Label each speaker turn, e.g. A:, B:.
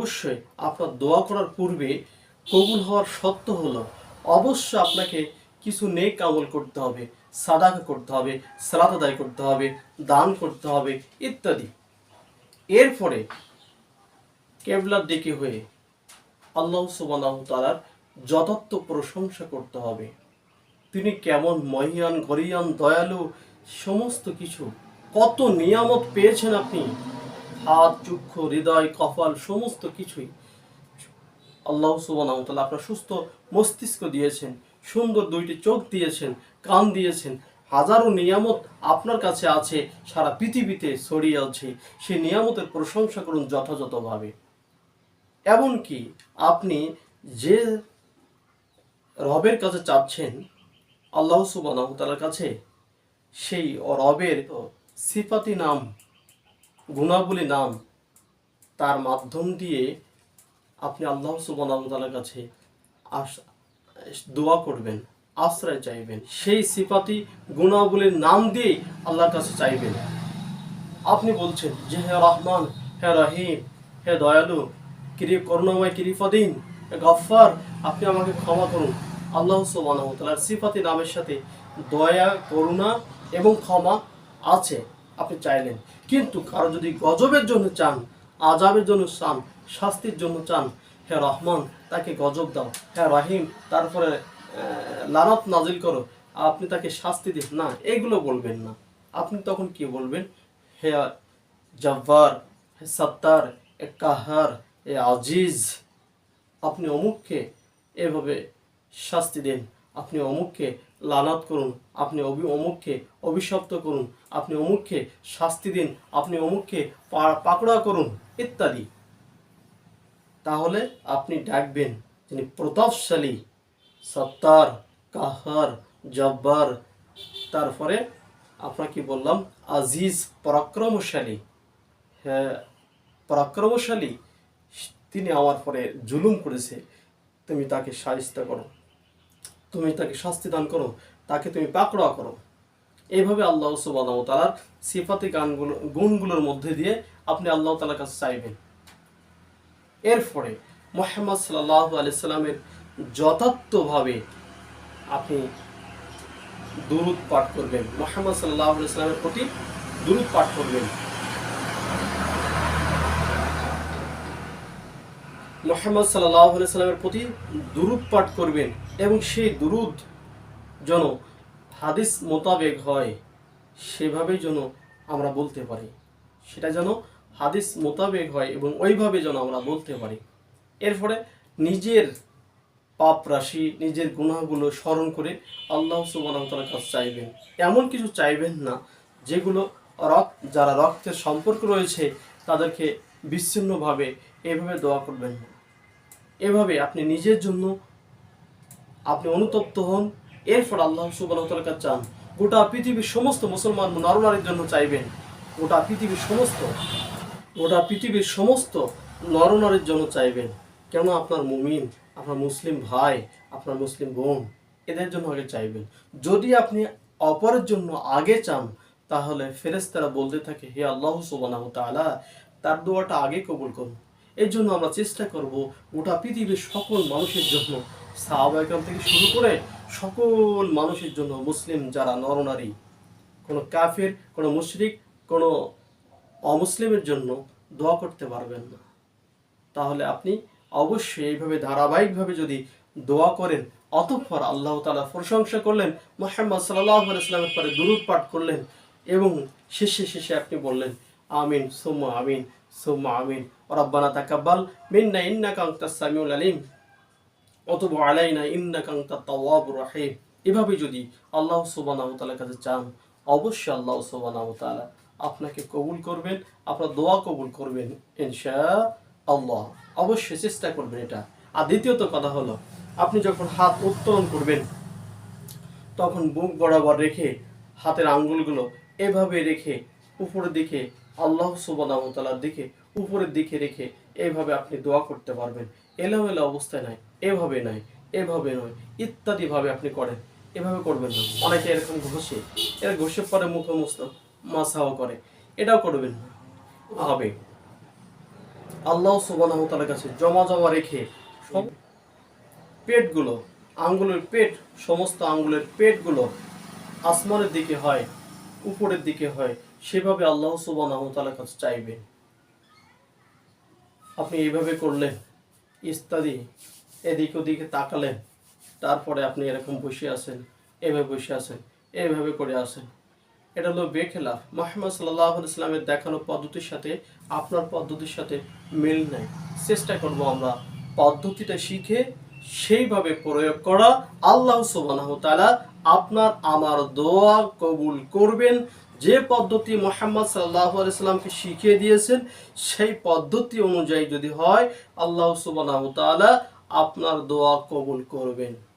A: অবশ্যই আপনার দোয়া করার পূর্বে কবুল হওয়ার সত্য হলো অবশ্য আপনাকে কিছু নেক আমল করতে হবে, সাদাকা করতে হবে, সালাত আদায় করতে হবে, দান করতে হবে, ইত্যাদি। এরপরে কেবলার দিকে হয়ে আল্লাহ সুবহানাহু তাআলার যথার্থ প্রশংসা করতে হবে। তিনি কেমন মহিয়ান, গরিয়ান, দয়ালু, সমস্ত কিছু, কত নিয়ামত পেয়েছেন আপনি হাত, চক্ষু, হৃদয়, কপাল, সমস্ত কিছুই আল্লাহ সুবহানাহু আপনার সুস্থ মস্তিষ্ক দিয়েছেন, সুন্দর দুইটি চোখ দিয়েছেন, কান দিয়েছেন। হাজারো নিয়ামত আপনার কাছে আছে, সারা পৃথিবীতে ছড়িয়ে আছে। সেই নিয়ামতের প্রশংসা করুন যথাযথভাবে। এমনকি আপনি যে রবের কাছে চাচ্ছেন, আল্লাহ তাআলার কাছে, সেই রবের সিফাতি নাম গুণাবলী নাম তার মাধ্যম দিয়ে আপনি আল্লাহ তাআলার কাছে আস- দোয়া করবেন, আশ্রয় চাইবেন। সেই সিপাতি গুণাবলীর নাম দিয়ে আল্লাহর কাছে চাইবেন। আপনি বলছেন যে, হে রহমান, হে রহিম, হে দয়ালু, কিরি করুণাময় কিরিফদিন হে গফফার, আপনি আমাকে ক্ষমা করুন। আল্লাহ সুবহানাহু সিপাতি নামের সাথে দয়া, করুণা এবং ক্ষমা আছে। আপনি চাইলেন। কিন্তু কারও যদি গজবের জন্য চান আজাবের জন্য চান, শাস্তির জন্য চান, হে রহমান, তাকে গজব দাও। হে রাহিম, তারপরে লানত নাজিল করো। আপনি তাকে শাস্তি দিন। না, এগুলো বলবেন না। আপনি তখন কি বলবেন? হে জব্বার, হে সত্তার, এ কাহার, এ আজিজ, আপনি অমুককে এভাবে শাস্তি দিন। আপনি অমুককে লানাত করুন, আপনি অভি অমুককে অভিশপ্ত করুন, আপনি অমুককে শাস্তি দিন, আপনি অমুককে পাকড়া করুন, ইত্যাদি। তাহলে আপনি ডাকবেন তিনি প্রতাপশালী, সত্তার, কাহার, জব্বার। তারপরে আপনাকে বললাম, আজিজ পরাক্রমশালী। হ্যাঁ পরাক্রমশালী, তিনি আমার পরে জুলুম করেছে, তুমি তাকে সাহিত্য করো। তুমি তাকে শাস্তি দান করো, তাকে তুমি পাকড়া করো। এইভাবে আল্লাহ সুবাহ সিফাতি গানগুলো গুণগুলোর মধ্যে দিয়ে আপনি আল্লাহ তালার কাছে চাইবেন। এরপরে মোহাম্মদ সাল্লাহ আলি সাল্লামের যথার্থভাবে আপনি দুরুদ পাঠ করবেন। মোহাম্মদ সাল্লাহ আলি সাল্লামের প্রতি দুরুদ পাঠ করবেন। মোহাম্মদ সাল্লামের প্রতি দুরুদ পাঠ করবেন এবং সেই দুরুদ যেন হাদিস মোতাবেক হয় সেভাবে যেন আমরা বলতে পারি। সেটা যেন হাদিস মোতাবেক হয় এবং ওইভাবে যেন আমরা বলতে পারি। এরপরে নিজের পাপ রাশি, নিজের গুণাগুলো স্মরণ করে আল্লাহ সুবাহতালার কাছে চাইবেন। এমন কিছু চাইবেন না যেগুলো রক্ত, যারা রক্তের সম্পর্ক রয়েছে, তাদেরকে বিচ্ছিন্নভাবে এভাবে দোয়া করবেন না। এভাবে আপনি নিজের জন্য আপনি অনুতপ্ত হন। এরপর আল্লাহ সুবাহতালার কাছে চান, গোটা পৃথিবীর সমস্ত মুসলমান নরনারীর জন্য চাইবেন। গোটা পৃথিবীর সমস্ত, গোটা পৃথিবীর সমস্ত নরনারীর জন্য চাইবেন। কেন আপনার মুমিন, আপনার মুসলিম ভাই, আপনার মুসলিম বোন, এদের জন্য আগে চাইবেন। যদি আপনি অপরের জন্য আগে চান, তাহলে ফেরেশতারা বলতে থাকে, হে আল্লাহ সুবহানাহু তাআলা তার দোয়াটা আগে কবুল করুন। এর জন্য আমরা চেষ্টা করব গোটা পৃথিবীর সকল মানুষের জন্য। সাহাবাইকাম থেকে শুরু করে সকল মানুষের জন্য মুসলিম যারা নরনারী, কোনো কাফের, কোনো মুশরিক, কোনো অমুসলিমের জন্য দোয়া করতে পারবেন না। তাহলে আপনি অবশ্যই এইভাবে ধারাবাহিকভাবে যদি দোয়া করেন, অতঃপর আল্লাহ তালা প্রশংসা করলেন, মোহাম্মদ সাল্লাহ ইসলামের পরে দুরুদ পাঠ করলেন এবং শেষে শেষে আপনি বললেন আমিন, সুম্মা আমিন সুম্মা আমিন। রব্বানা তাকাব্বাল মিন্না ইন্নাকা আনতাস সামিউল আলিম। অতব আলাইনা ইন্নাকা আনতাত তাওয়াবুর রহিম। এভাবে যদি আল্লাহ সুবহানাহু তাআলার কাছে চান, অবশ্যই আল্লাহ সুবহানাহু তাআলা আপনাকে কবুল করবেন, আপনার দোয়া কবুল করবেন ইনশা আল্লাহ অবশ্যই চেষ্টা করবেন এটা। আর দ্বিতীয়ত কথা হলো, আপনি যখন হাত উত্তোলন করবেন, তখন বুক বরাবর রেখে হাতের আঙ্গুলগুলো এভাবে রেখে উপরের দিকে আল্লাহ সুবহানাহু তাআলার দিকে, উপরের দিকে রেখে এইভাবে আপনি দোয়া করতে পারবেন। এলোমেলো অবস্থায় নাই, এভাবে নাই, এভাবে নয়, ইত্যাদি ভাবে আপনি করেন। এভাবে করবেন না। অনেকে এরকম ঘষে, এরা ঘষে পরে মুখে মাসাও করে। এটাও করবেন না। হবে আল্লাহ সুবাহ তালার কাছে জমা জমা রেখে সব- পেটগুলো, আঙ্গুলের পেট, সমস্ত আঙ্গুলের পেটগুলো আসমানের দিকে হয়, উপরের দিকে হয় সেভাবে আল্লাহ সুবাহ তালার কাছে আপনি এইভাবে করলেন ইত্যাদি এদিক ওদিকে তাকালেন তারপরে আপনি এরকম বসে আছেন, এভাবে বসে আছেন এইভাবে করে আছেন। এটা হলো বেখেলাফ। মোহাম্মদ সাল্লাহ ইসলামের দেখানো পদ্ধতির সাথে আপনার পদ্ধতির সাথে মিল নেই। চেষ্টা করব আমরা পদ্ধতিটা শিখে, সেইভাবে প্রয়োগ করা আল্লাহ সুবাহ তাআলা আপনার আমার দোয়া কবুল করবেন। যে পদ্ধতি মোহাম্মদ সাল্লাহ আলাইসাল্লামকে শিখিয়ে দিয়েছেন, সেই পদ্ধতি অনুযায়ী যদি হয়, আল্লাহ সুবাহ আপনার দোয়া কবুল করবেন।